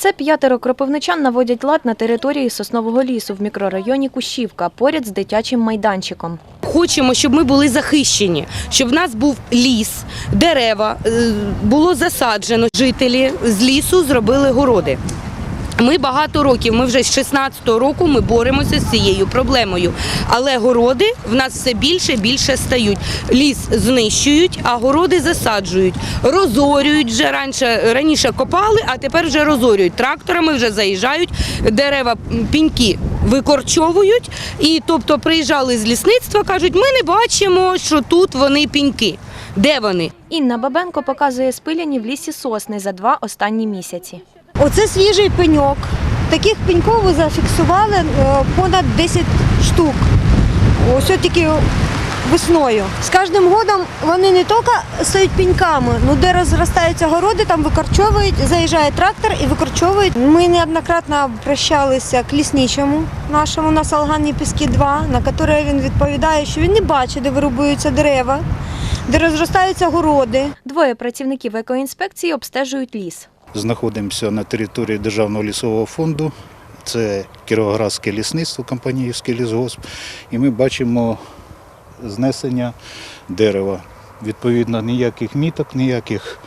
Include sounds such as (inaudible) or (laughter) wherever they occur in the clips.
Це п'ятеро кропивничан наводять лад на території соснового лісу в мікрорайоні Кущівка поряд з дитячим майданчиком. Хочемо, щоб ми були захищені, щоб в нас був ліс, дерева, е, було засаджено. Жителі з лісу зробили городи. Ми багато років, ми вже з 16-го року ми боремося з цією проблемою. Але городи в нас все більше і більше стають. Ліс знищують, а городи засаджують. Розорюють вже раніше, раніше копали, а тепер вже розорюють. Тракторами вже заїжджають, дерева, піньки викорчовують. І тобто приїжджали з лісництва, кажуть, ми не бачимо, що тут вони піньки. Де вони? Інна Бабенко показує спиляні в лісі сосни за два останні місяці. Оце свіжий пеньок. Таких пеньков зафіксували е, понад 10 штук. Ось тільки весною. З кожним годом вони не тільки стають пеньками, ну де розростаються городи, там викорчовують, заїжджає трактор і викорчовують. Ми неоднократно обращалися к лісничому нашому на Салганні Піски 2, на який він відповідає, що він не бачить, де вирубуються дерева, де розростаються городи. Двоє працівників екоінспекції обстежують ліс. Знаходимося на території Державного лісового фонду. Це Кіровоградське лісництво, компаніївський лісгосп. І ми бачимо знесення дерева. Відповідно, ніяких міток, ніяких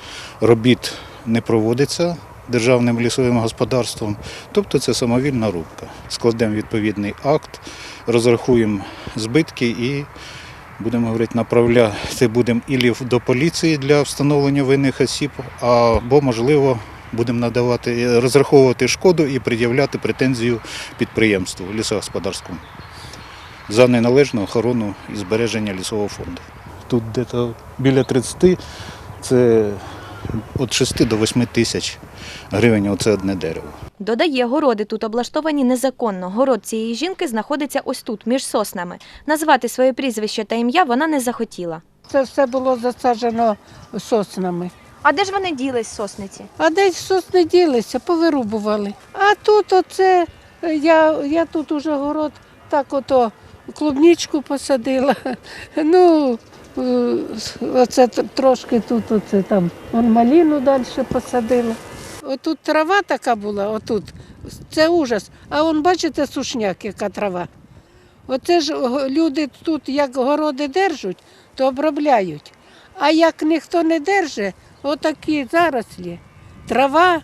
робіт не проводиться державним лісовим господарством. Тобто це самовільна рубка. Складемо відповідний акт, розрахуємо збитки і будемо говорити, направляти будемо ілі до поліції для встановлення винних осіб, або, можливо, будемо надавати, розраховувати шкоду і пред'являти претензію підприємству лісогосподарському за неналежну охорону і збереження лісового фонду. Тут десь біля 30, це від 6 до 8 тисяч гривень оце одне дерево. Додає, городи тут облаштовані незаконно. Город цієї жінки знаходиться ось тут, між соснами. Назвати своє прізвище та ім'я вона не захотіла. Це все було засаджено соснами. А де ж вони ділись, сосниці? А десь сосни ділися, повирубували. А тут оце, е, я, я тут уже город так ото клубничку посадила. (laughs) Ну, е, оце трошки тут, оце там, маліну далі посадила. Отут трава така була, отут. Це ужас. А вон, бачите, сушняк, яка трава. Оце ж люди тут як городи держать, то обробляють. А як ніхто не держить, отакі зарослі, трава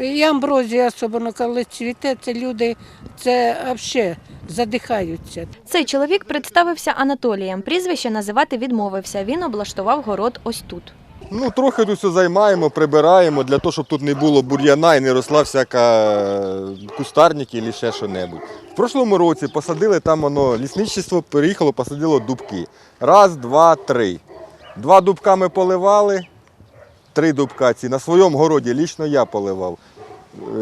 і амброзія, особливо коли цвіте, це люди це взагалі задихаються. Цей чоловік представився Анатолієм. Прізвище називати відмовився. Він облаштував город ось тут. Ну, трохи тут все займаємо, прибираємо для того, щоб тут не було бур'яна і не росла всяка кустарники або ще що-небудь. В прошлому році посадили там воно, лісничество переїхало, посадило дубки. Раз, два, три. Два дубка ми поливали, три дубка ці. На своєму городі лічно я поливав.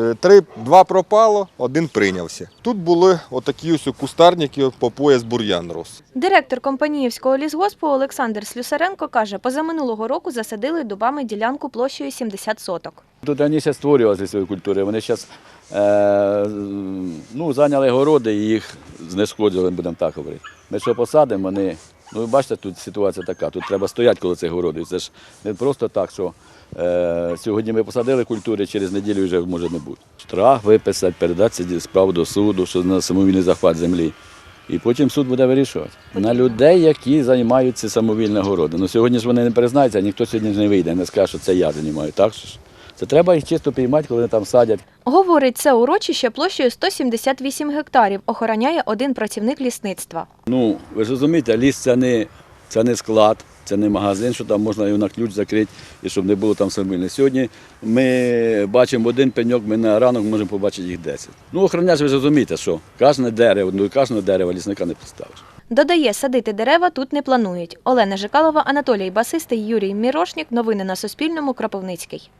Е, Три, два пропало, один прийнявся. Тут були отакі ось кустарники по пояс бур'ян рос. Директор компаніївського лісгоспу Олександр Слюсаренко каже, позаминулого року засадили дубами ділянку площею 70 соток. Тут раніше створювалися свої культури. Вони зараз е, ну, зайняли городи і їх знешкоджили, будемо так говорити. Ми що посадимо, вони. Ну, ви бачите, тут ситуація така. Тут треба стояти коло цих городів. Це ж не просто так, що е, сьогодні ми посадили культури, через неділю вже може не бути. Штраф виписати, передати справу до суду, що на самовільний захват землі. І потім суд буде вирішувати. На людей, які займаються самовільне городи. Ну сьогодні ж вони не признаються, ніхто сьогодні ж не вийде, не скаже, що це я займаю. Так що ж? Це треба їх чисто піймати, коли вони там садять. Говорить, це урочище площею 178 гектарів. Охороняє один працівник лісництва. Ну, ви ж розумієте, ліс це не, це не склад, це не магазин, що там можна його на ключ закрити і щоб не було там самовільне. Сьогодні ми бачимо один пеньок, ми на ранок можемо побачити їх 10. Ну, охороняч, ви ж розумієте, що кожне дерево, ну і кожного дерева лісника не поставиш. Додає, садити дерева тут не планують. Олена Жикалова, Анатолій Басистий, Юрій Мірошнік. Новини на Суспільному. Кропивницький.